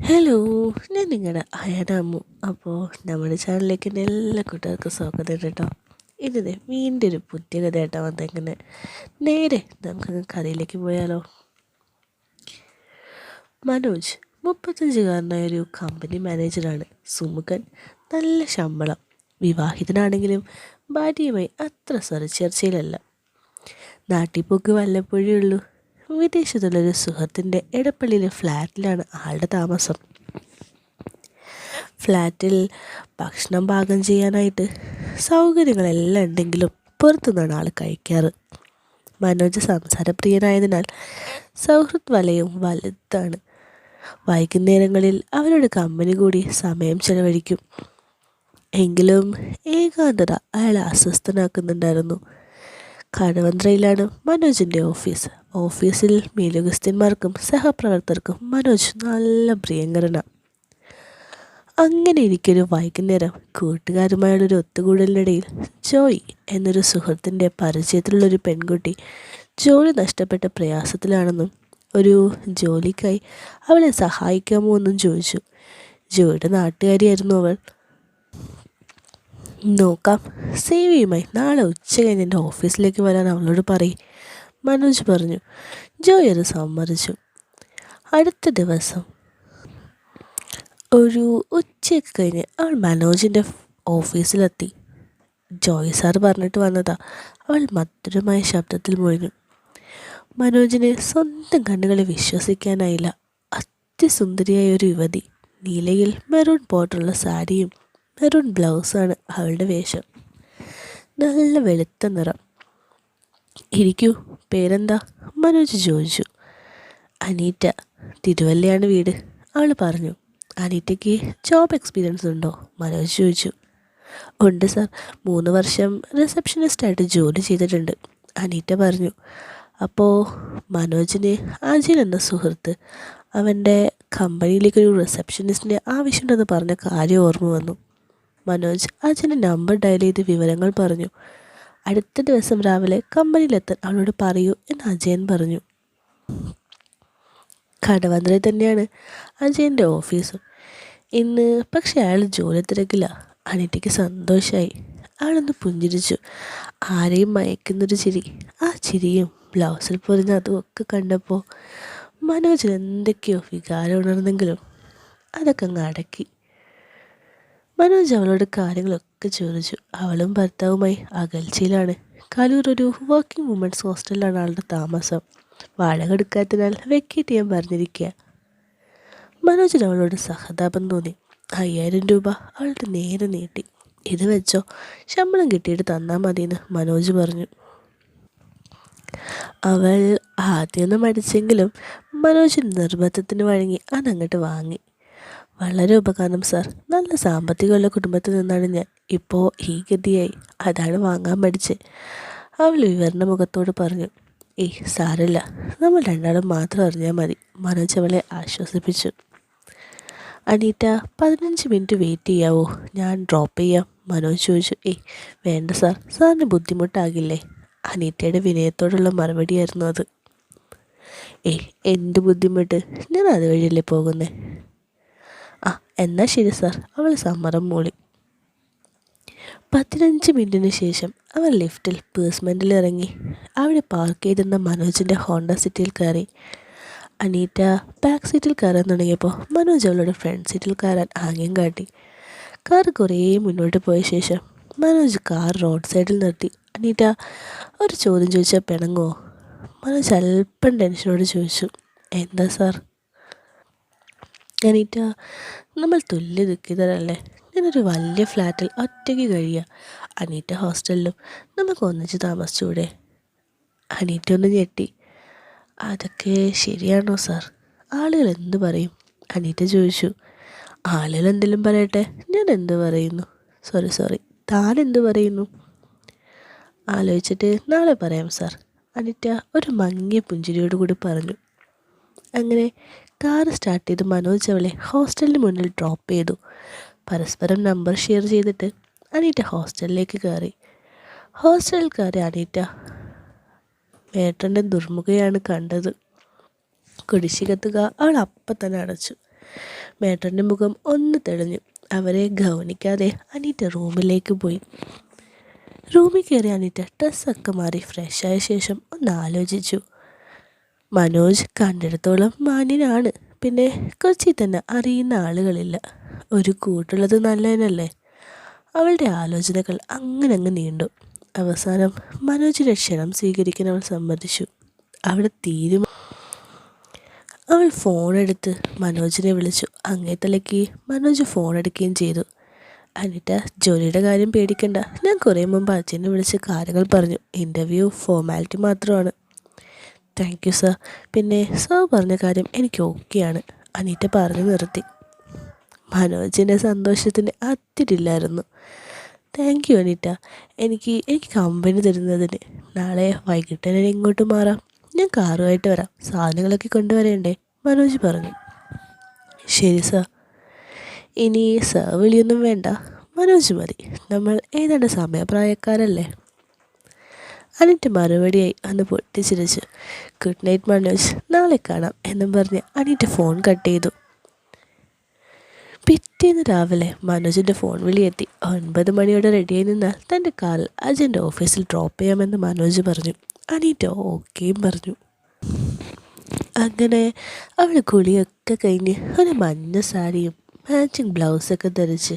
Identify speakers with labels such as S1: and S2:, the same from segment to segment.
S1: Hello ഞാൻ നിങ്ങളുടെ അയനാമു. അപ്പോൾ നമ്മുടെ ചാനലിലേക്ക് എല്ലാ കൂട്ടുകാർക്കും സ്വാഗതം കേട്ടോ. ഇന്നത് വീണ്ടും ഒരു പുതിയ കഥയായിട്ടാണ് വന്നേക്കുന്നത് നേരെ നമുക്ക് കഥയിലേക്ക് പോയാലോ. മനോജ് മുപ്പത്തഞ്ചുകാരനായ ഒരു കമ്പനി മാനേജറാണ് സുമുഖൻ നല്ല ശമ്പളം. വിവാഹിതനാണെങ്കിലും ഭാര്യയുമായി അത്ര സ്വരച്ചേർച്ചയിലല്ല നാട്ടിപ്പോക്ക് വല്ലപ്പോഴേ ഉള്ളൂ. വിദേശത്തുള്ളൊരു സുഹൃത്തിന്റെ എടപ്പള്ളിയിലെ ഫ്ലാറ്റിലാണ് ആളുടെ താമസം. ഫ്ലാറ്റിൽ ഭക്ഷണം പാകം ചെയ്യാനായിട്ട് സൗകര്യങ്ങളെല്ലാം ഉണ്ടെങ്കിലും പുറത്തുനിന്നാണ് ആൾ കഴിക്കാറ്. മനോജ് സംസാരപ്രിയനായതിനാൽ സൗഹൃദ് വലയും വലുതാണ്. വൈകുന്നേരങ്ങളിൽ അവരുടെ കമ്പനി കൂടി സമയം ചെലവഴിക്കും. എങ്കിലും ഏകാന്തത അയാളെ അസ്വസ്ഥനാക്കുന്നുണ്ടായിരുന്നു. കടവന്ത്രയിലാണ് മനോജിന്റെ ഓഫീസ്. ഓഫീസിൽ മേലുഗസ്ത്യന്മാർക്കും സഹപ്രവർത്തകർക്കും മനോജ് നല്ല പ്രിയങ്കരനാണ് അങ്ങനെ എനിക്കൊരു വൈകുന്നേരം കൂട്ടുകാരുമായുള്ളൊരു ഒത്തുകൂടലിനിടയിൽ ജോയ് എന്നൊരു സുഹൃത്തിന്റെ പരിചയത്തിലുള്ളൊരു പെൺകുട്ടി ജോലി നഷ്ടപ്പെട്ട പ്രയാസത്തിലാണെന്നും ഒരു ജോലിക്കായി അവളെ സഹായിക്കാമോ എന്നും ചോദിച്ചു. ജോയുടെ നാട്ടുകാരിയായിരുന്നു അവൾ. നോക്കാം. സേവ് ചെയ്യുമായി നാളെ ഉച്ച കഴിഞ്ഞ് എന്റെ ഓഫീസിലേക്ക് വരാൻ അവളോട് പറയും. മനോജ് പറഞ്ഞു ജോയ് അത് സമ്മതിച്ചു. അടുത്ത ദിവസം ഒരു ഉച്ചയ്ക്ക് കഴിഞ്ഞ് അവൾ മനോജിന്റെ ഓഫീസിലെത്തി. ജോയ് സാർ പറഞ്ഞിട്ട് വന്നതാ. അവൾ മധുരമായ ശബ്ദത്തിൽ മുഴിഞ്ഞു മനോജിനെ സ്വന്തം കണ്ണുകളെ വിശ്വസിക്കാനായില്ല. അത്യസുന്ദരിയായ ഒരു യുവതി. നീലയിൽ മെറൂൺ പോട്ടുള്ള സാരിയും മെറൂൺ ബ്ലൗസാണ് അവളുടെ വേഷം. നല്ല വെളുത്ത നിറം. ഇരിക്കൂ പേരെന്താ? മനോജ് ചോദിച്ചു. അനീറ്റ തിരുവല്ലയാണ് വീട്. അവൾ പറഞ്ഞു അനീറ്റയ്ക്ക് ജോബ് എക്സ്പീരിയൻസ് ഉണ്ടോ? മനോജ് ചോദിച്ചു. ഉണ്ട് സാർ. മൂന്ന് വർഷം റിസപ്ഷനിസ്റ്റായിട്ട് ജോലി ചെയ്തിട്ടുണ്ട്. അനീറ്റ പറഞ്ഞു അപ്പോൾ മനോജിന് അജിൻ എന്ന സുഹൃത്ത് അവന്റെ കമ്പനിയിലേക്കൊരു റിസപ്ഷനിസ്റ്റിന്റെ ആവശ്യമുണ്ടെന്ന് പറഞ്ഞ കാര്യം ഓർമ്മ വന്നു. മനോജ് അച്ഛന്റെ നമ്പർ ഡയൽ ചെയ്ത് വിവരങ്ങൾ പറഞ്ഞു. അടുത്ത ദിവസം രാവിലെ കമ്പനിയിലെത്താൻ അവളോട് പറയൂ എന്ന് അജയൻ പറഞ്ഞു. കടവന്ത്രയിൽ തന്നെയാണ് അജയന്റെ ഓഫീസും. ഇന്ന് പക്ഷെ അയാൾ ജോലി തിരക്കില്ല. അനിറ്റയ്ക്ക് സന്തോഷമായി അവളൊന്ന് പുഞ്ചിരിച്ചു. ആരെയും മയക്കുന്നൊരു ചിരി. ആ ചിരിയും ബ്ലൗസിൽ പൊറിഞ്ഞ അതുമൊക്കെ കണ്ടപ്പോൾ മനോജിന് എന്തൊക്കെയോ വികാരം ഉണർന്നെങ്കിലും അതൊക്കെ അങ്ങ് അടക്കി. മനോജ് അവളോട് കാര്യങ്ങളൊക്കെ ചോദിച്ചു. അവളും ഭർത്താവുമായി അകൽച്ചയിലാണ്. കലൂർ ഒരു വർക്കിംഗ് വുമൻസ് ഹോസ്റ്റലിലാണ് ആളുടെ താമസം. വാടക എടുക്കാത്തതിനാൽ വെക്കേറ്റ് ചെയ്യാൻ പറഞ്ഞിരിക്കുക. മനോജിന് അവളോട് സഹതാപം തോന്നി. അയ്യായിരം രൂപ അവളുടെ നേരെ നീട്ടി. ഇത് വെച്ചോ? ശമ്പളം കിട്ടിയിട്ട് തന്നാൽ മതിയെന്ന് മനോജ് പറഞ്ഞു. അവൾ ആദ്യമൊന്നും മടിച്ചെങ്കിലും മനോജിന് നിർബന്ധത്തിന് വഴങ്ങി അതങ്ങോട്ട് വാങ്ങി. വളരെ ഉപകാരം സാർ നല്ല സാമ്പത്തികമുള്ള കുടുംബത്തിൽ നിന്നാണ് ഞാൻ ഇപ്പോൾ ഈ ഗതിയായി അതാണ് വാങ്ങാൻ പഠിച്ചത് അവൾ വിവരണ മുഖത്തോട് പറഞ്ഞു ഏയ് സാരല്ല നമ്മൾ രണ്ടാളും മാത്രം അറിഞ്ഞാൽ മതി മനോജ് അവളെ ആശ്വസിപ്പിച്ചു. അനീറ്റ പതിനഞ്ച് മിനിറ്റ് വെയിറ്റ് ചെയ്യാവോ? ഞാൻ ഡ്രോപ്പ് ചെയ്യാം മനോജ് ചോദിച്ചു. ഏയ് വേണ്ട സാർ സാറിന് ബുദ്ധിമുട്ടാകില്ലേ? അനീറ്റയുടെ വിനയത്തോടുള്ള മറുപടിയായിരുന്നു അത്. ഏയ് എന്ത് ബുദ്ധിമുട്ട്? ഞാൻ അതുവഴിയല്ലേ പോകുന്നത് എന്നാൽ ശരി സാർ അവൾ സമ്മതം മൂളി. പതിനഞ്ച് മിനിറ്റിന് ശേഷം അവൾ ലിഫ്റ്റിൽ പേഴ്സ്മെന്റിൽ ഇറങ്ങി. അവിടെ പാർക്ക് ചെയ്തിരുന്ന മനോജിന്റെ ഹോണ്ട സിറ്റിയിൽ കയറി. അനീറ്റ ബാക്ക് സീറ്റിൽ കയറാൻ തുടങ്ങിയപ്പോൾ മനോജ് അവളുടെ ഫ്രണ്ട് സീറ്റിൽ കയറാൻ ആംഗ്യം കാട്ടി. കാർ കുറേ മുന്നോട്ട് പോയ ശേഷം മനോജ് കാർ റോഡ് സൈഡിൽ നിർത്തി. അനീറ്റ ഒരു ചോദ്യം ചോദിച്ചാൽ പിണങ്ങോ മനോജ് അല്പം ടെൻഷനോട് ചോദിച്ചു. എന്താ സാർ അനീറ്റ നമ്മൾ തുല്യ ദുഃഖിതരല്ലേ? ഞാനൊരു വലിയ ഫ്ലാറ്റിൽ ഒറ്റയ്ക്ക് കഴിയുക അനീറ്റ ഹോസ്റ്റലിലും നമുക്ക് ഒന്നിച്ച് താമസിച്ചൂടെ? അനീറ്റ ഒന്ന് ഞെട്ടി. അതൊക്കെ ശരിയാണോ സാർ? ആളുകൾ എന്ത് പറയും? അനീറ്റ ചോദിച്ചു. ആളുകൾ എന്തെങ്കിലും പറയട്ടെ? ഞാൻ എന്ത് പറയുന്നു? Sorry sorry. താൻ എന്ത് പറയുന്നു? ആലോചിച്ചിട്ട് നാളെ പറയാം സാർ. അനിറ്റ ഒരു മങ്ങിയ പുഞ്ചിരിയോടുകൂടി പറഞ്ഞു. അങ്ങനെ കാർ സ്റ്റാർട്ട് ചെയ്ത് മനോജ് അവളെ ഹോസ്റ്റലിന് മുന്നിൽ ഡ്രോപ്പ് ചെയ്തു. പരസ്പരം നമ്പർ ഷെയർ ചെയ്തിട്ട് അനീറ്റ ഹോസ്റ്റലിലേക്ക് കയറി. ഹോസ്റ്റലിൽ കയറി അനീറ്റ വേട്ടന്റെ ദുർമുഖയാണ് കണ്ടത്. കുടിശ്ശികത്തുക അവൾ അപ്പം തന്നെ അടച്ചു. മേട്ടന്റെ മുഖം ഒന്ന് തെളിഞ്ഞു. അവരെ ഗൗനിക്കാതെ അനീറ്റ റൂമിലേക്ക് പോയി. റൂമിൽ കയറി അനീറ്റ ഡ്രസ്സൊക്കെ മാറി ഫ്രഷായ ശേഷം ഒന്ന് ആലോചിച്ചു. മനോജ് കണ്ടിടത്തോളം മാന്യനാണ്. പിന്നെ കൊച്ചി തന്നെ അറിയുന്ന ആളുകളില്ല. ഒരു കൂട്ടുള്ളത് നല്ലതിനല്ലേ? അവളുടെ ആലോചനകൾ അങ്ങനെ അങ്ങ് നീണ്ടു. അവസാനം മനോജിന്റെ ക്ഷണം സ്വീകരിക്കാൻ അവൾ സമ്മതിച്ചു. അവിടെ തീരുമാനം അവൾ ഫോണെടുത്ത് മനോജിനെ വിളിച്ചു. അങ്ങേ തലക്കി മനോജ് ഫോൺ എടുക്കുകയും ചെയ്തു. അനിറ്റ ജോലിയുടെ കാര്യം പേടിക്കണ്ട. ഞാൻ കുറേ മുമ്പ് അച്ഛനെ വിളിച്ച് കാര്യങ്ങൾ പറഞ്ഞു. ഇന്റർവ്യൂ ഫോർമാലിറ്റി മാത്രമാണ്. താങ്ക് യു സർ പിന്നെ സർ പറഞ്ഞ കാര്യം എനിക്ക് ഓക്കെയാണ് അനീറ്റ പറഞ്ഞു നിർത്തി. മനോജിന്റെ സന്തോഷത്തിന് അതിരില്ലായിരുന്നു. Thank you Aneeta. എനിക്ക് എനിക്ക് കമ്പനി തരുന്നതിന് നാളെ വൈകിട്ട് ഞാൻ ഇങ്ങോട്ട് മാറാം. ഞാൻ കാറുമായിട്ട് വരാം. സാധനങ്ങളൊക്കെ കൊണ്ടുവരേണ്ടേ? മനോജ് പറഞ്ഞു. ശരി സർ ഇനി സർ വിളിയൊന്നും വേണ്ട. മനോജ് മതി. നമ്മൾ ഏതാണ്ട് സമയപ്രായക്കാരല്ലേ? അനിറ്റ് മറുപടിയായി അന്ന് പൊട്ടിച്ചിരിച്ചു ഗുഡ് നൈറ്റ് മനോജ്. നാളെ കാണാം എന്നും പറഞ്ഞ് അനിന്റെ ഫോൺ കട്ട് ചെയ്തു. പിറ്റേന്ന് രാവിലെ മനോജിന്റെ ഫോൺ വിളിയെത്തി. ഒൻപത് മണിയോടെ റെഡിയായി നിന്നാൽ തന്റെ കാറിൽ അജന്റെ ഓഫീസിൽ ഡ്രോപ്പ് ചെയ്യാമെന്ന് മനോജ് പറഞ്ഞു. അനീറ്റ ഓക്കെയും പറഞ്ഞു. അങ്ങനെ അവൾ കുളിയൊക്കെ കഴിഞ്ഞ് ഒരു മഞ്ഞ സാരിയും മാച്ചിങ് ബ്ലൗസൊക്കെ ധരിച്ച്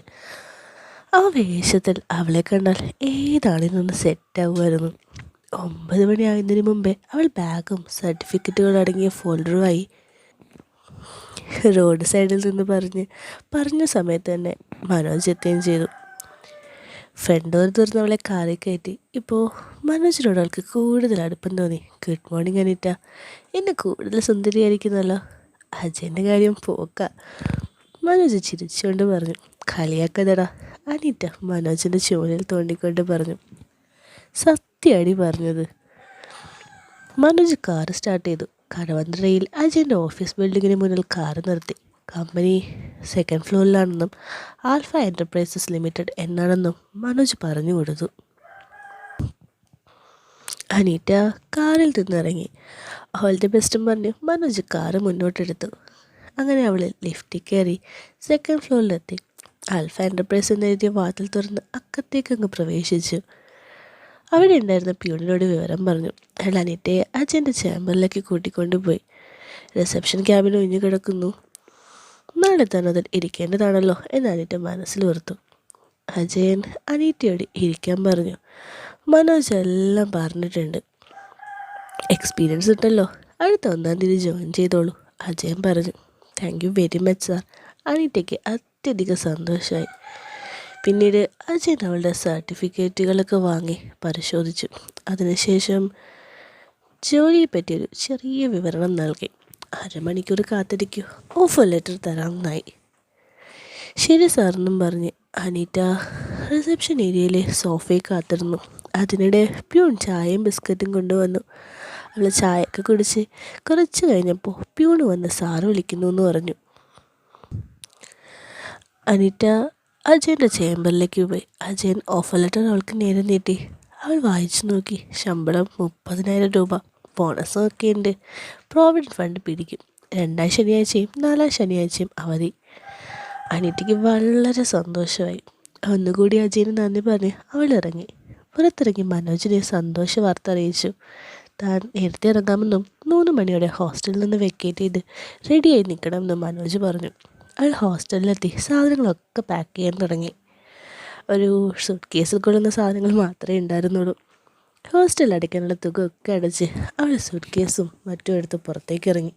S1: ആ വേഷത്തിൽ അവളെ കണ്ടാൽ ഏതാണെന്നൊന്ന് സെറ്റാവുമായിരുന്നു ഒമ്പത് മണിയാകുന്നതിന് മുമ്പേ അവൾ ബാഗും സർട്ടിഫിക്കറ്റുകളും അടങ്ങിയ ഫോൾഡറുമായി റോഡ് സൈഡിൽ നിന്ന് പറഞ്ഞ് പറഞ്ഞ സമയത്ത് തന്നെ മനോജ് എത്തുകയും ചെയ്തു. ഫ്രണ്ട് ഡോർ തുറന്ന് അവളെ കാറിൽ കയറ്റി. ഇപ്പോൾ മനോജിനോട് അവൾക്ക് കൂടുതൽ അടുപ്പം തോന്നി. Good morning Anita. എന്നെ കൂടുതൽ സുന്ദരിയായിരിക്കുന്നല്ലോ. അജയന്റെ കാര്യം പോക്ക. മനോജ് ചിരിച്ചുകൊണ്ട് പറഞ്ഞു. കളിയാക്കതടാ അനിറ്റ മനോജിന്റെ ചുവനിൽ തോണ്ടിക്കൊണ്ട് പറഞ്ഞു. സത്യടി പറഞ്ഞത്. മനോജ് കാർ സ്റ്റാർട്ട് ചെയ്തു. കടവന്ത്രയിൽ അജയന്റെ ഓഫീസ് ബിൽഡിങ്ങിന് മുന്നിൽ കാർ നിർത്തി. കമ്പനി സെക്കൻഡ് ഫ്ലോറിലാണെന്നും ആൽഫ എന്റർപ്രൈസസ് ലിമിറ്റഡ് എന്നാണെന്നും മനോജ് പറഞ്ഞു കൊടുത്തു. അനീറ്റ കാറിൽ നിന്നിറങ്ങി. ഓൾ ദി ബെസ്റ്റും പറഞ്ഞ് മനോജ് കാറ് മുന്നോട്ടെടുത്തു. അങ്ങനെ അവൾ ലിഫ്റ്റിൽ കയറി സെക്കൻഡ് ഫ്ലോറിലെത്തി ആൽഫ എന്റർപ്രൈസ് എന്നെഴുതിയ വാതിൽ തുറന്ന് അക്കത്തേക്ക് അങ്ങ് പ്രവേശിച്ചു. അവിടെ ഉണ്ടായിരുന്ന പ്യൂണിനോട് വിവരം പറഞ്ഞു. അയാൾ അനിയത്തെ അച്ഛന്റെ ചേമ്പറിലേക്ക് കൂട്ടിക്കൊണ്ടുപോയി. റിസപ്ഷൻ ക്യാബിൻ ഒഴിഞ്ഞു കിടക്കുന്നു. നാളെ തന്നെ അതിൽ ഇരിക്കേണ്ടതാണല്ലോ എന്ന് അനിറ്റ മനസ്സിൽ ഓർത്തു. അജയൻ അനീറ്റയോട് ഇരിക്കാൻ പറഞ്ഞു. മനോജ് എല്ലാം പറഞ്ഞിട്ടുണ്ട്. എക്സ്പീരിയൻസ് ഉണ്ടല്ലോ. അടുത്ത ഒന്നാം തീയതി ജോയിൻ ചെയ്തോളൂ അജയൻ പറഞ്ഞു. Thank you very much sir അനീറ്റയ്ക്ക് അത്യധികം സന്തോഷമായി. പിന്നീട് അജയൻ അവളുടെ സർട്ടിഫിക്കറ്റുകളൊക്കെ വാങ്ങി പരിശോധിച്ചു. അതിനുശേഷം ജോലിയെ പറ്റിയൊരു ചെറിയ വിവരണം നൽകി. അരമണിക്കൂർ കാത്തിരിക്കൂ. ഓഫർ ലെറ്റർ തരാമെന്നായി ശരി സാറിനും പറഞ്ഞ് അനീറ്റ റിസപ്ഷൻ ഏരിയയിലെ സോഫയിൽ കാത്തിരുന്നു. അതിനിടെ പ്യൂൺ ചായയും ബിസ്ക്കറ്റും കൊണ്ടുവന്നു. അവൾ ചായയൊക്കെ കുടിച്ച് കുറച്ച് കഴിഞ്ഞപ്പോൾ പ്യൂൺ വന്ന് സാറ് വിളിക്കുന്നു എന്ന് പറഞ്ഞു. അനിറ്റ അജയന്റെ ചേമ്പറിലേക്ക് പോയി. അജയൻ ഓഫർ ലെറ്റർ അവൾക്ക് നേരെ നീട്ടി. അവൾ വായിച്ചു നോക്കി. ശമ്പളം മുപ്പതിനായിരം രൂപ. ബോണസും ഒക്കെ ഉണ്ട്. പ്രോവിഡന്റ് ഫണ്ട് പിടിക്കും. രണ്ടാം ശനിയാഴ്ചയും നാലാം ശനിയാഴ്ചയും അവധി. അനിയത്തിക്ക് വളരെ സന്തോഷമായി. ഒന്നുകൂടി അജയന് നന്ദി പറഞ്ഞ് അവൾ ഇറങ്ങി. പുറത്തിറങ്ങി മനോജിനെ സന്തോഷ വാർത്ത അറിയിച്ചു. താൻ നേരത്തെ ഇറങ്ങാമെന്നും മൂന്ന് മണിയോടെ ഹോസ്റ്റലിൽ നിന്ന് വെക്കേറ്റ് ചെയ്ത് റെഡിയായി നിൽക്കണമെന്നും മനോജ് പറഞ്ഞു. അയാൾ ഹോസ്റ്റലിലെത്തി സാധനങ്ങളൊക്കെ പാക്ക് ചെയ്യാൻ തുടങ്ങി. ഒരു സൂട്ട് കേസിൽ കൊള്ളുന്ന സാധനങ്ങൾ മാത്രമേ ഉണ്ടായിരുന്നുള്ളൂ. ഹോസ്റ്റലിൽ അടയ്ക്കാനുള്ള ഒക്കെ അടച്ച് അവൾ സൂട്ട് കേസും മറ്റും എടുത്ത് പുറത്തേക്ക് ഇറങ്ങി.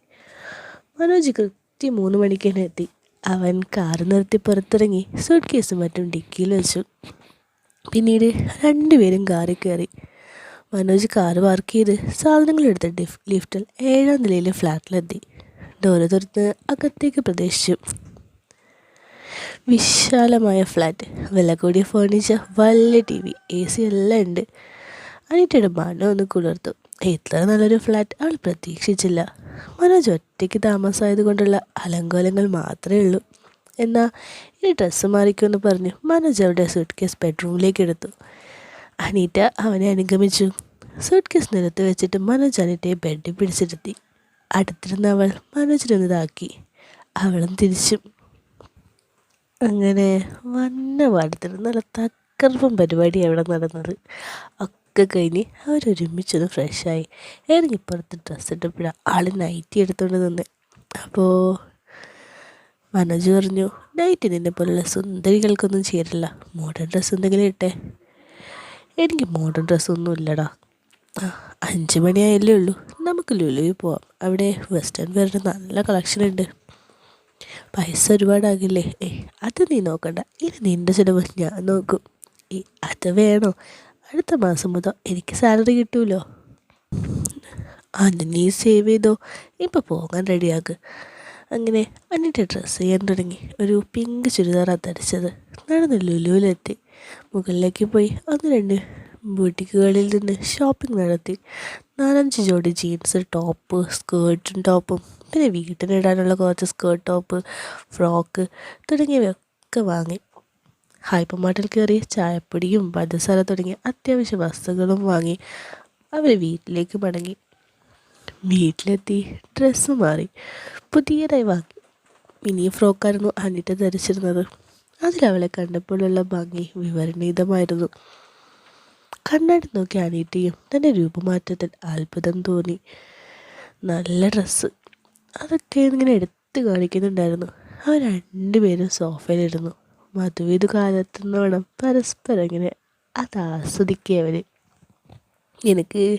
S1: മനോജ് കൃത്യം മൂന്ന് മണിക്ക് തന്നെ എത്തി. അവൻ കാർ നിർത്തി പുറത്തിറങ്ങി. സൂട്ട് കേസും മറ്റും ഡിക്കിയിൽ വെച്ചു. പിന്നീട് രണ്ടുപേരും കാറിൽ കയറി. മനോജ് കാർ പാർക്ക് ചെയ്ത് സാധനങ്ങൾ എടുത്ത് ഡിഫ് ലിഫ്റ്റിൽ ഏഴാം നിലയിലെ ഫ്ലാറ്റിലെത്തി ഡോറ് തുറന്ന് അകത്തേക്ക് പ്രതീക്ഷിച്ചു വിശാലമായ ഫ്ലാറ്റ് വില കൂടിയ ഫേർണിച്ചർ വലിയ ടി വി എ സി എല്ലാം ഉണ്ട്. അനിറ്റയുടെ മനം ഒന്ന് കുളിർത്തു. ഇത്ര നല്ലൊരു ഫ്ലാറ്റ് അവൾ പ്രതീക്ഷിച്ചില്ല. മനോജ് ഒറ്റയ്ക്ക് താമസമായത് കൊണ്ടുള്ള അലങ്കോലങ്ങൾ മാത്രമേ ഉള്ളൂ. എന്നാൽ ഇനി ഡ്രസ്സ് മാറിക്കുമെന്ന് പറഞ്ഞു. മനോജ് അവിടെ സൂട്ട് കേസ് ബെഡ്റൂമിലേക്ക് എടുത്തു. അനീറ്റ അവനെ അനുഗമിച്ചു. സൂട്ട് കേസ് നിരത്ത് വെച്ചിട്ട് മനോജ് അനീറ്റയെ ബെഡിൽ പിടിച്ചിരുത്തി. അടുത്തിരുന്ന അവൾ മനോജിനൊന്നിതാക്കി അവളും തിരിച്ചും. അങ്ങനെ വന്ന പാടത്തിൽ നല്ല തക്കർപ്പം പരിപാടി അവിടെ നടന്നത്. ഒക്കെ കഴിഞ്ഞ് അവരൊരുമിച്ചൊന്ന് ഫ്രഷായി ഇറങ്ങിപ്പുറത്ത് ഡ്രസ്സ് ഇട്ടപ്പോഴാണ് ആൾ നൈറ്റി എടുത്തുകൊണ്ട് നിന്ന്. അപ്പോൾ മനോജ് പറഞ്ഞു നൈറ്റി നിന്നെ പോലുള്ള സുന്ദരികൾക്കൊന്നും ചേരില്ല. മോഡേൺ ഡ്രസ്സ് എന്തെങ്കിലും ഇട്ടേ. എനിക്ക് മോഡേൺ ഡ്രസ്സൊന്നും ഇല്ലടാ. അഞ്ച് മണിയായല്ലേ ഉള്ളൂ. നമുക്ക് ലുലുവിൽ പോവാം. അവിടെ വെസ്റ്റേൺ വെയറിന്റെ നല്ല കളക്ഷൻ ഉണ്ട്. പൈസ ഒരുപാടാകില്ലേ ഏ അത് നീ നോക്കണ്ട. ഇനി നിന്റെ ചിലവ് ഞാൻ നോക്കും. ഈ അത് വേണോ? അടുത്ത മാസം മുതൽ എനിക്ക് സാലറി കിട്ടുമല്ലോ അത് നീ സേവ് ചെയ്തോ? ഇപ്പോൾ പോകാൻ റെഡിയാക്ക്. അങ്ങനെ അന്നിന്റെ ഡ്രസ്സ് ചെയ്യാൻ തുടങ്ങി. ഒരു പിങ്ക് ചുരിദാറാണ് ധരിച്ചത്. നടന്ന് ലുലുവിലെത്തി. മുകളിലേക്ക് പോയി. ഒന്ന് രണ്ട് ബൂട്ടിക്കുകളിൽ നിന്ന് ഷോപ്പിംഗ് നടത്തി. നാലഞ്ച് ജോഡി ജീൻസ് ടോപ്പ് സ്കേർട്ടും ടോപ്പും പിന്നെ വീട്ടിലിടാനുള്ള കുറച്ച് സ്കേർട്ട് ടോപ്പ് ഫ്രോക്ക് തുടങ്ങിയവയൊക്കെ വാങ്ങി. ഹൈപ്പർ മാർട്ടിൽ കയറി ചായപ്പൊടിയും പഞ്ചസാര തുടങ്ങിയ അത്യാവശ്യ വസ്തുക്കളും വാങ്ങി. അവർ വീട്ടിലേക്ക് മടങ്ങി. വീട്ടിലെത്തി ഡ്രസ്സ് മാറി. പുതിയതായി വാങ്ങി. മിനി ഫ്രോക്കായിരുന്നു അനിറ്റ ധരിച്ചിരുന്നത്. അതിലവളെ കണ്ടപ്പോഴുള്ള ഭംഗി വിവരണീതമായിരുന്നു. കണ്ണാടി നോക്കി അനീറ്റയും തന്റെ രൂപമാറ്റത്തിൽ അത്ഭുതം തോന്നി. നല്ല ഡ്രസ്സ് അതൊക്കെ ഇങ്ങനെ എടുത്ത് കാണിക്കുന്നുണ്ടായിരുന്നു. അവർ രണ്ടുപേരും സോഫയിലിരുന്നു മധുവിധു കാലത്തുനിന്നോണം പരസ്പരം ഇങ്ങനെ അത് ആസ്വദിക്കുക എനിക്ക്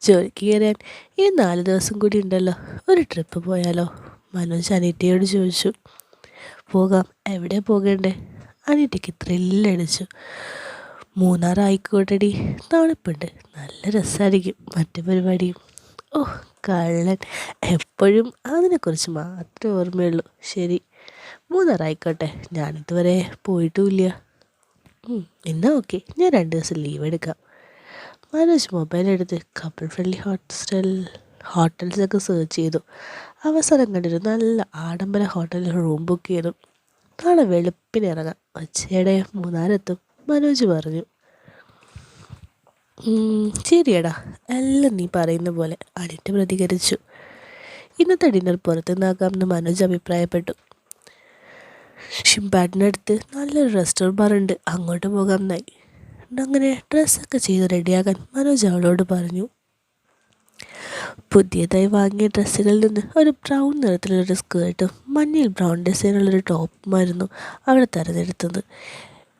S1: ജോലിക്ക് കയറാൻ ഈ നാല് ദിവസം കൂടി ഉണ്ടല്ലോ. ഒരു ട്രിപ്പ് പോയാലോ? മനോജ് അനീറ്റയോട് ചോദിച്ചു. പോകാം. എവിടെ പോകണ്ടേ? അനീറ്റയ്ക്ക് ത്രില്ലടിച്ചു മൂന്നാർ ആയിക്കോട്ടെടി തണുപ്പുണ്ട്. നല്ല രസമായിരിക്കും മറ്റു പരിപാടിയും. ഓ കള്ളൻ. എപ്പോഴും അതിനെക്കുറിച്ച് മാത്രമേ ഓർമ്മയുള്ളൂ. ശരി. മൂന്നാറായിക്കോട്ടെ. ഞാനിതുവരെ പോയിട്ടുമില്ല. എന്നാൽ ഓക്കെ. ഞാൻ രണ്ട് ദിവസം ലീവ് എടുക്കാം. മനോജ് മൊബൈൽ എടുത്ത് കപ്പിൾ ഫ്രണ്ട്ലി ഹോട്ടസ്റ്റൽ ഹോട്ടൽസൊക്കെ സെർച്ച് ചെയ്തു. അവസരം കണ്ടിട്ട് നല്ല ആഡംബര ഹോട്ടലിൽ റൂം ബുക്ക് ചെയ്തു. നാളെ വെളുപ്പിന് ഇറങ്ങാം. ഉച്ചയുടെ മൂന്നാരെത്തും. മനോജ് പറഞ്ഞു. ശരിയടാ. എല്ലാം നീ പറയുന്ന പോലെ. അനിറ്റ് പ്രതികരിച്ചു. ഇന്നത്തെ ഡിന്നർ പുറത്തുനിന്നാക്കാമെന്ന് മനോജ് അഭിപ്രായപ്പെട്ടു. ഷിംപാട്ടിനടുത്ത് നല്ലൊരു റെസ്റ്റോറന്റ് ബാറുണ്ട് അങ്ങോട്ട് പോകാം എന്നായി. അങ്ങനെ ഡ്രസ്സൊക്കെ ചെയ്ത് റെഡിയാകാൻ മനോജ് അവളോട് പറഞ്ഞു. പുതിയതായി വാങ്ങിയ ഡ്രസ്സുകളിൽ നിന്ന് ഒരു ബ്രൗൺ നിറത്തിലൊരു സ്കേർട്ടും മഞ്ഞയിൽ ബ്രൗൺ ഡിസൈനുള്ളൊരു ടോപ്പുമായിരുന്നു അവൾ തിരഞ്ഞെടുത്തത്.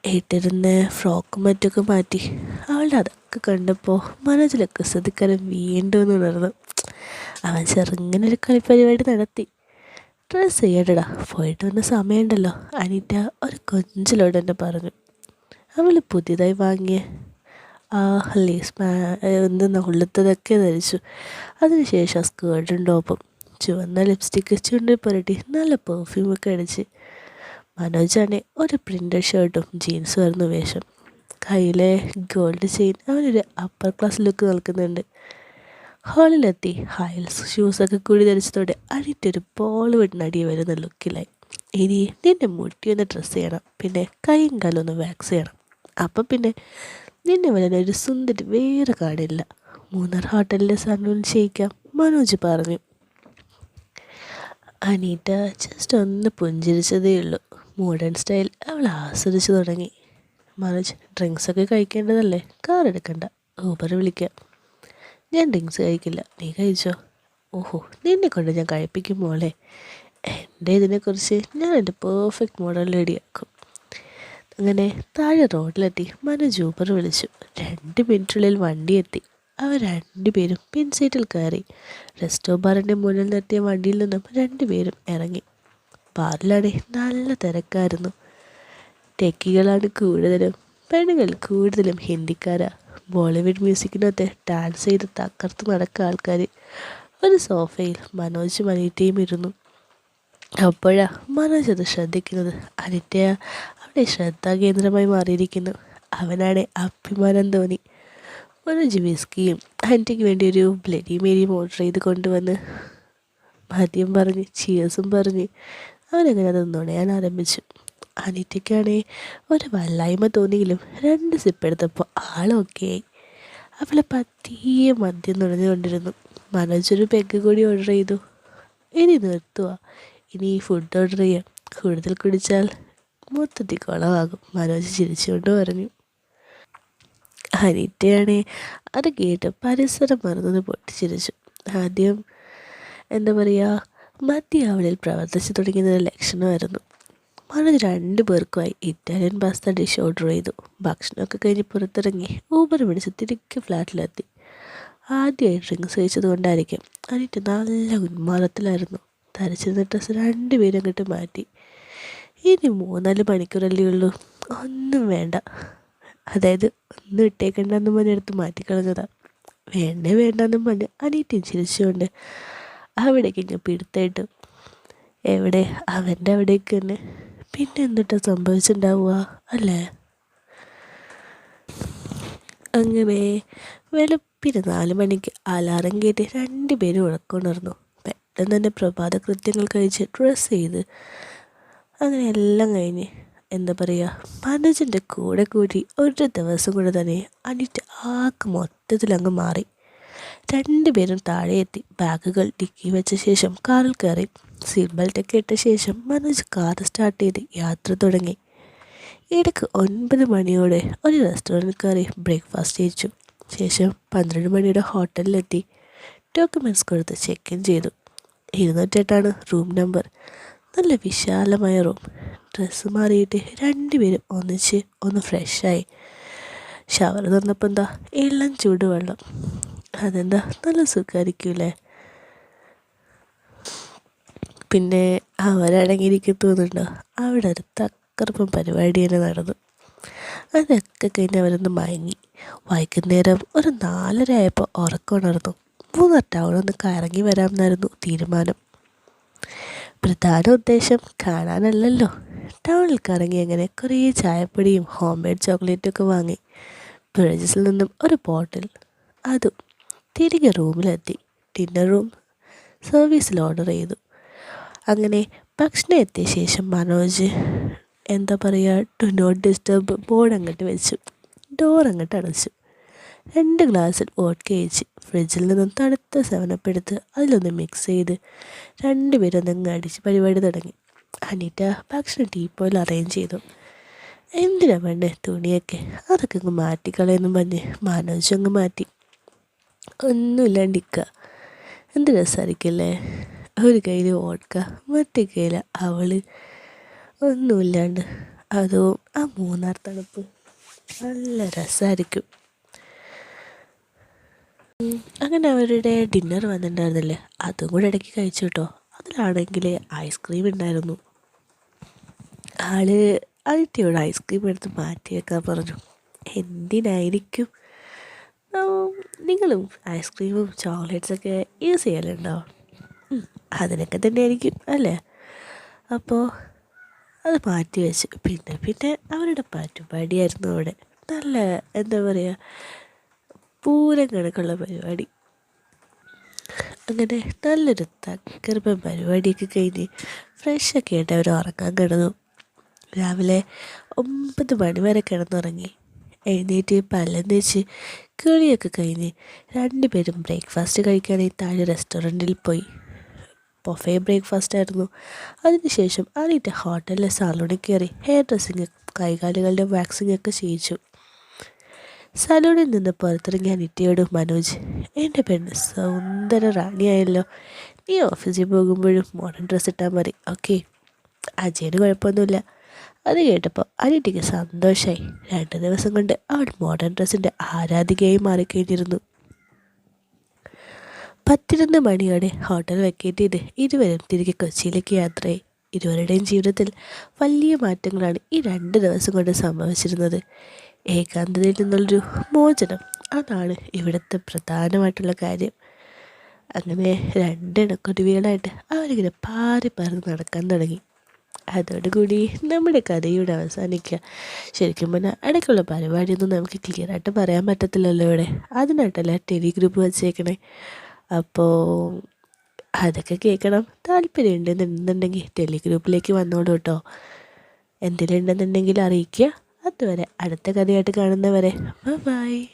S1: ഇട്ടിരുന്ന ഫ്രോക്കും മറ്റൊക്കെ മാറ്റി അവളുടെ അതൊക്കെ കണ്ടപ്പോൾ മനസ്സിലൊക്കെ ശ്രദ്ധിക്കാൻ വീണ്ടും ഉണർന്നു. അവൻ ചെറുങ്ങനെ ഒരു കളിപ്പരിപാടി നടത്തി. ഡ്രസ്സ് ചെയ്യണ്ടടാ പോയിട്ട് വന്ന സമയമുണ്ടല്ലോ. അനിറ്റ ഒരു കൊഞ്ചിലോട് തന്നെ പറഞ്ഞു. അവൾ പുതിയതായി വാങ്ങിയ. ആ ലേസ് എന്തെന്ന ഉള്ളത്തതൊക്കെ ധരിച്ചു. അതിനുശേഷം സ്കേർട്ടും ടോപ്പും ചുവന്ന ലിപ്സ്റ്റിക്ക് ചുണ്ടിൽ പുരട്ടി. നല്ല പെർഫ്യൂമൊക്കെ അടിച്ച്. മനോജാണെ ഒരു പ്രിന്റഡ് ഷർട്ടും ജീൻസും ആയിരുന്നു വേഷം. കയ്യിലെ ഗോൾഡ് ചെയിൻ അവനൊരു അപ്പർ ക്ലാസ് ലുക്ക് നിൽക്കുന്നുണ്ട് ഹാളിലെത്തി. ഹൈൽസ് ഷൂസൊക്കെ കൂടി ധരിച്ചതോടെ അടിയിട്ടൊരു ബോളിവുഡ് നടി വരുന്ന ലുക്കിലായി ഇനി നിന്നെ മുട്ടിയൊന്ന് ഡ്രസ്സ് ചെയ്യണം. പിന്നെ കൈയും കാലും ഒന്ന് വാക്സ് ചെയ്യണം. അപ്പം പിന്നെ നിന്നെ വരാൻ ഒരു സുന്ദരി വേറെ കാടില്ല. മൂന്നാർ ഹോട്ടലിലെ സണ്ണൂൽ ചെയ്യിക്കാം മനോജ് പറഞ്ഞു. അനീറ്റ ജസ്റ്റ് ഒന്ന് പുഞ്ചിരിച്ചതേ ഉള്ളൂ. മോഡേൺ സ്റ്റൈൽ അവൾ ആസ്വദിച്ചു തുടങ്ങി. മനോജ് ഡ്രിങ്ക്സൊക്കെ കഴിക്കേണ്ടതല്ലേ? കാർ എടുക്കണ്ട. ഊബർ വിളിക്കാം. ഞാൻ ഡ്രിങ്ക്സ് കഴിക്കില്ല. നീ കഴിച്ചോ? ഓഹോ നിന്നെ കൊണ്ട് ഞാൻ കഴിപ്പിക്കും മോളെ. എന്റെ ഇതിനെക്കുറിച്ച് ഞാൻ എന്റെ പെർഫെക്റ്റ് മോഡൽ റെഡിയാക്കും. അങ്ങനെ താഴെ റോഡിലെത്തി മനോജ് ഊബർ വിളിച്ചു. രണ്ട് മിനിറ്റിനുള്ളിൽ വണ്ടി എത്തി. അവർ രണ്ടുപേരും പിൻസീറ്റിൽ കയറി. റെസ്റ്റോ ബാറിന്റെ മുന്നിൽ നിർത്തിയ വണ്ടിയിൽ നിന്നും രണ്ടുപേരും ഇറങ്ങി. ബാറിലാണെ നല്ല തിരക്കായിരുന്നു. ടെക്കികളാണ് കൂടുതലും പെണ്ണുങ്ങൾ കൂടുതലും ഹിന്ദിക്കാരാ. ബോളിവുഡ് മ്യൂസിക്കിനൊത്ത് ഡാൻസ് ചെയ്ത് തകർത്ത് നടക്കുക ആൾക്കാർ ഒരു സോഫയിൽ മനോജ് അനിറ്റയും ഇരുന്നു. അപ്പോഴാ മനോജ് അത് ശ്രദ്ധിക്കുന്നത്. അനിറ്റ അവിടെ ശ്രദ്ധാകേന്ദ്രമായി മാറിയിരിക്കുന്നു. അവനാണ് അഭിമാനം തോന്നി മനോജ് വിസ്കിയും അനിറ്റയ്ക്ക് വേണ്ടി ഒരു ബ്ലഡി മേരിയും ഓർഡർ ചെയ്ത് കൊണ്ടുവന്ന് മദ്യം പറഞ്ഞ് ചിയേഴ്സും പറഞ്ഞ് അവനങ്ങനെ അത് നുണയാൻ ആരംഭിച്ചു. അനിറ്റയ്ക്കാണേ ഒരു വല്ലായ്മ തോന്നിയെങ്കിലും രണ്ട് സിപ്പ് എടുത്തപ്പോൾ ആളൊക്കെ അവളെ പതിയെ മദ്യം നുഴഞ്ഞുകൊണ്ടിരുന്നു. മനോജ് ഒരു പെഗ് കൂടി ഓർഡർ ചെയ്തു. ഇനി നിർത്തുക ഇനി ഫുഡ് ഓർഡർ ചെയ്യാം. കൂടുതൽ കുടിച്ചാൽ മൊത്തത്തിൽ കുളമാകും മനോജ് ചിരിച്ചുകൊണ്ട് പറഞ്ഞു. അനിറ്റയാണേ അത് കേട്ട് പരിസരം മറന്നത് പൊട്ടിച്ചിരിച്ചു. ആദ്യം എന്താ പറയുക മദ്യ അവളിൽ പ്രവർത്തിച്ചു തുടങ്ങിയതിന്റെ ലക്ഷണമായിരുന്നു. മനോജ് രണ്ടു പേർക്കുമായി ഇറ്റാലിയൻ പാസ്ത ഡിഷ് ഓർഡർ ചെയ്തു. ഭക്ഷണമൊക്കെ കഴിഞ്ഞ് പുറത്തിറങ്ങി. ഊബർ പിടിച്ച് തിരികെ ഫ്ലാറ്റിലെത്തി. ആദ്യമായി ഡ്രിങ്ക്സ് കഴിച്ചത് കൊണ്ടായിരിക്കും. അനിറ്റ് നല്ല ഉന്മാദത്തിലായിരുന്നു. തരച്ചിരുന്ന ഡ്രസ്സ് രണ്ടുപേരും അങ്ങോട്ട് മാറ്റി. ഇനി മൂന്നാൽ മണിക്കൂറല്ലേ ഉള്ളൂ. ഒന്നും വേണ്ട. അതായത് ഒന്നും ഇട്ടേക്കണ്ടെന്നും പറഞ്ഞെടുത്ത് മാറ്റിക്കളഞ്ഞതാ. വേണ്ടേ വേണ്ടെന്നും പറഞ്ഞ് അനീറ്റി ചിരിച്ചുകൊണ്ട് അവിടേക്ക് ഞാൻ പിടുത്തായിട്ട് എവിടെ? അവന്റെ അവിടേക്ക് തന്നെ. പിന്നെ എന്നിട്ട് സംഭവിച്ചിട്ടുണ്ടാവുക അല്ലേ? അങ്ങനെ വെളുപ്പിന് നാല് മണിക്ക് അലാറം കേട്ട് രണ്ടുപേരും ഉണക്കൊണ്ടിരുന്നു പെട്ടെന്ന് തന്നെ പ്രഭാത കൃത്യങ്ങൾ കഴിച്ച് ഡ്രസ്സ് ചെയ്ത് അങ്ങനെ എല്ലാം കഴിഞ്ഞ്. എന്താ പറയുക മനോജിന്റെ കൂടെ കൂടി ഒരു ദിവസം കൂടെ തന്നെ അനിറ്റ് ആക്ക് മൊത്തത്തിൽ അങ്ങ് മാറി. രണ്ടുപേരും താഴെ എത്തി ബാഗുകൾ ഡിക്കി വെച്ച ശേഷം കാറിൽ കയറി. സീറ്റ് ബെൽറ്റൊക്കെ ഇട്ട ശേഷം മനോജ് കാർ സ്റ്റാർട്ട് ചെയ്ത് യാത്ര തുടങ്ങി. ഇടയ്ക്ക് ഒൻപത് മണിയോടെ ഒരു റെസ്റ്റോറന്റ് കയറി ബ്രേക്ക്ഫാസ്റ്റ് കഴിച്ചു. ശേഷം പന്ത്രണ്ട് മണിയുടെ ഹോട്ടലിലെത്തി. ഡോക്യുമെന്റ്സ് കൊടുത്ത് ചെക്ക് ഇൻ ചെയ്തു. ഇരുന്നൂറ്റെട്ടാണ് റൂം നമ്പർ നല്ല വിശാലമായ റൂം ഡ്രസ്സ് മാറിയിട്ട് രണ്ടുപേരും ഒന്നിച്ച് ഒന്ന് ഫ്രഷായി ഷവർ തന്നപ്പോൾ എന്താ? ഇളം ചൂടുവെള്ളം. അതെന്താ? നല്ല സുഖമായിരിക്കൂലേ പിന്നെ അവരടങ്ങിയിരിക്കും തോന്നുന്നുണ്ടോ? അവിടെ ഒരു തക്കറപ്പം പരിപാടി തന്നെ നടന്നു. അതൊക്കെ കഴിഞ്ഞ് അവരൊന്ന് മയങ്ങി. വൈകുന്നേരം ഒരു നാലര ആയപ്പോൾ ഉറക്കം ഉണർന്നു. മൂന്നാർ ടൗണൊന്ന് കറങ്ങി വരാമെന്നായിരുന്നു തീരുമാനം. പ്രധാന ഉദ്ദേശം കാണാനല്ലല്ലോ. ടൗണിൽ കറങ്ങി അങ്ങനെ കുറേ ചായപ്പൊടിയും ഹോം മെയ്ഡ് ചോക്ലേറ്റും ഒക്കെ വാങ്ങി. ബ്രജസിൽ നിന്നും ഒരു ബോട്ടിൽ അതും തിരികെ റൂമിലെത്തി ഡിന്നർ റൂം സർവീസിൽ ഓർഡർ ചെയ്തു. അങ്ങനെ ഭക്ഷണം എത്തിയ ശേഷം മനോജ് എന്താ പറയുക ടു നോട്ട് ഡിസ്റ്റർബ് ബോർഡ് അങ്ങോട്ട് വെച്ചു. ഡോർ അങ്ങോട്ട് അടച്ചു. രണ്ട് ഗ്ലാസ്സിൽ വോട്ട് കഴിച്ച് ഫ്രിഡ്ജിൽ നിന്നും തണുത്ത സെവനപ്പ് എടുത്ത് അതിലൊന്ന് മിക്സ് ചെയ്ത് രണ്ടുപേരും അങ്ങ് അടിച്ച് പരിപാടി തുടങ്ങി. അനീറ്റ ഭക്ഷണം ടീപ്പോയിൽ അറേഞ്ച് ചെയ്തു. എന്തിനാ വേണ്ടേ തുണിയൊക്കെ? അതൊക്കെ അങ്ങ് മാറ്റിക്കളയെന്നും പറഞ്ഞ് മനോജ് അങ്ങ് മാറ്റി. ഒന്നുമില്ലാണ്ടിക്ക എന്ത് രസമായിരിക്കില്ലേ ഒരു കയ്യിൽ ഓടുക്ക മറ്റേ കയ്യിൽ അവൾ ഒന്നുമില്ലാണ്ട്. അതും ആ മൂന്നാർ തണുപ്പ്. നല്ല രസമായിരിക്കും അങ്ങനെ അവരുടെ ഡിന്നർ വന്നിട്ടുണ്ടായിരുന്നില്ലേ? അതും കൂടെ ഇടയ്ക്ക് കഴിച്ചു കേട്ടോ. അതിലാണെങ്കിൽ ഐസ്ക്രീം ഉണ്ടായിരുന്നു. ആൾ അനിറ്റിയോട് ഐസ്ക്രീം എടുത്ത് മാറ്റിയേക്കാൻ പറഞ്ഞു. എന്തിനായിരിക്കും? നിങ്ങളും ഐസ്ക്രീമും ചോക്ലേറ്റ്സൊക്കെ യൂസ് ചെയ്യലുണ്ടോ? അതിനൊക്കെ തന്നെ ആയിരിക്കും അല്ലേ? അപ്പോൾ അത് മാറ്റി വെച്ചു. പിന്നെ പിന്നെ അവരുടെ പാറ്റുപാടിയായിരുന്നു അവിടെ. നല്ല എന്താ പറയുക പൂരം കണക്കുള്ള പരിപാടി. അങ്ങനെ നല്ലൊരു തകർപ്പൻ പരിപാടിയൊക്കെ കഴിഞ്ഞ് ഫ്രഷൊക്കെ ആയിട്ട് അവർ ഉറങ്ങാൻ കിടന്നു. രാവിലെ ഒമ്പത് മണി വരെ കിടന്നുറങ്ങി. എഴുന്നേറ്റ് പല്ലം തേച്ച് കിളിയൊക്കെ കഴിഞ്ഞ് രണ്ടുപേരും ബ്രേക്ക്ഫാസ്റ്റ് കഴിക്കാൻ ഈ താഴെ റെസ്റ്റോറന്റിൽ പോയി. ബൊഫേ ബ്രേക്ക്ഫാസ്റ്റ് ആയിരുന്നു. അതിനുശേഷം അനീറ്റ ഹോട്ടലിലെ സാലൂണിൽ കയറി ഹെയർ ഡ്രസ്സിങ് കൈകാലുകളുടെ വാക്സിംഗ് ഒക്കെ ചെയ്യിച്ചു. സലൂണിൽ നിന്ന് പുറത്തിറങ്ങിയ നിത്യയോട് മനോജ് എന്റെ പെണ്ണ് സുന്ദര റാണിയായല്ലോ. നീ ഓഫീസിൽ പോകുമ്പോഴും മോഡേൺ ഡ്രസ്സ് ഇട്ടാൽ മതി. ഓക്കെ അജയന് കുഴപ്പമൊന്നുമില്ല. അത് കേട്ടപ്പോൾ അനിറ്റിക്ക് സന്തോഷമായി രണ്ട് ദിവസം കൊണ്ട് അവൾ മോഡേൺ ഡ്രസ്സിന്റെ ആരാധികയായി മാറിക്കഴിഞ്ഞിരുന്നു. പത്തിരുന്ന് മണിയോടെ ഹോട്ടൽ വെക്കേറ്റ് ചെയ്ത് ഇരുവരും തിരികെ കൊച്ചിയിലേക്ക് യാത്രയായി ഇരുവരുടെയും ജീവിതത്തിൽ വലിയ മാറ്റങ്ങളാണ് ഈ രണ്ട് ദിവസം കൊണ്ട് സംഭവിച്ചിരുന്നത്. ഏകാന്തതയിൽ നിന്നുള്ളൊരു മോചനം അതാണ് ഇവിടുത്തെ പ്രധാനമായിട്ടുള്ള കാര്യം. അങ്ങനെ രണ്ടിണക്കൊരുവികളായിട്ട് അവരിങ്ങനെ പാറി പറന്ന് നടക്കാൻ തുടങ്ങി. അതോടുകൂടി നമ്മുടെ കഥയുടെ അവസാനിക്കുക. ശരിക്കും പറഞ്ഞാൽ ഇടയ്ക്കുള്ള പരിപാടിയൊന്നും നമുക്ക് ക്ലിയറായിട്ട് പറയാൻ പറ്റത്തില്ലല്ലോ ഇവിടെ. അതിനായിട്ടല്ല ടെലി ഗ്രൂപ്പ് വച്ചേക്കണേ? അപ്പോൾ അതൊക്കെ കേൾക്കണം. താല്പര്യം ഉണ്ടെന്നുണ്ടെങ്കിൽ ടെലി ഗ്രൂപ്പിലേക്ക് വന്നോളൂ കേട്ടോ. എന്തെങ്കിലും ഉണ്ടെന്നുണ്ടെങ്കിൽ അറിയിക്കുക. അതുവരെ അടുത്ത കഥയായിട്ട് കാണുന്നവരെ. ബൈ.